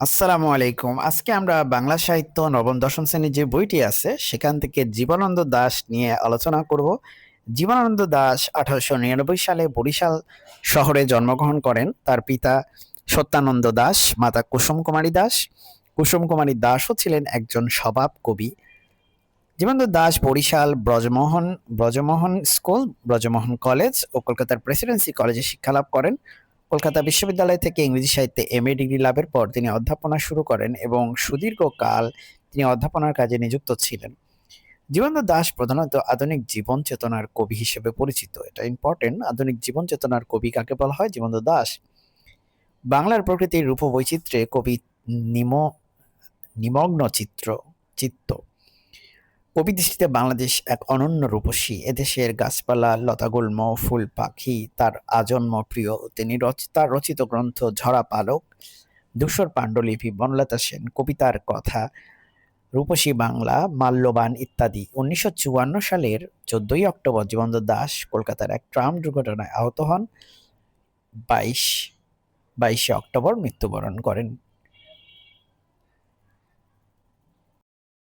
আসসালামু আলাইকুম। আজকে আমরা বাংলা সাহিত্য নবম, দশম শ্রেণির যে বইটি আছে, সেখান থেকে জীবনানন্দ দাস নিয়ে আলোচনা করব। জীবনানন্দ দাস আঠারোশো নিরানব্বই সালে বরিশাল শহরে জন্মগ্রহণ করেন। তার পিতা সত্যানন্দ দাস মাতা কুসুম কুমারী দাস কুসুম কুমারী দাসও ছিলেন একজন স্বভাব কবি। জীবনানন্দ দাস বরিশাল ব্রজমোহন ব্রজমোহন স্কুল, ব্রজমোহন কলেজ ও কলকাতার প্রেসিডেন্সি কলেজে শিক্ষালাভ করেন। কলকাতা বিশ্ববিদ্যালয় থেকে ইংরেজি সাহিত্যে এম ডিগ্রি লাভের পর তিনি অধ্যাপনা শুরু করেন এবং সুদীর্ঘকাল তিনি অধ্যাপনার কাজে নিযুক্ত ছিলেন। জীবনানন্দ দাস প্রধানত আধুনিক জীবন চেতনার কবি হিসেবে পরিচিত। এটা ইম্পর্টেন্ট আধুনিক জীবন চেতনার কবি কাকে বলা হয়? জীবনানন্দ দাস। বাংলার প্রকৃতির রূপ বৈচিত্র্যে কবি নিম, নিমগ্ন চিত্র, চিত্ত। কবি বাংলাদেশ এক অনন্য রূপসী। এদেশের গাছপালা, লতাগুল্ম ফুল পাখি তার আজন্ম প্রিয় তিনি তার রচিত গ্রন্থ ঝরা পালক, ধূসর পাণ্ডুলিপি, বনলতা সেন, কবিতার কথা, রূপসী বাংলা, মাল্যবান ইত্যাদি। উনিশশো চুয়ান্ন সালের চোদ্দই অক্টোবর জীবন্ত দাস কলকাতার এক ট্রাম দুর্ঘটনায় আহত হন। বাইশ, বাইশে অক্টোবর মৃত্যুবরণ করেন।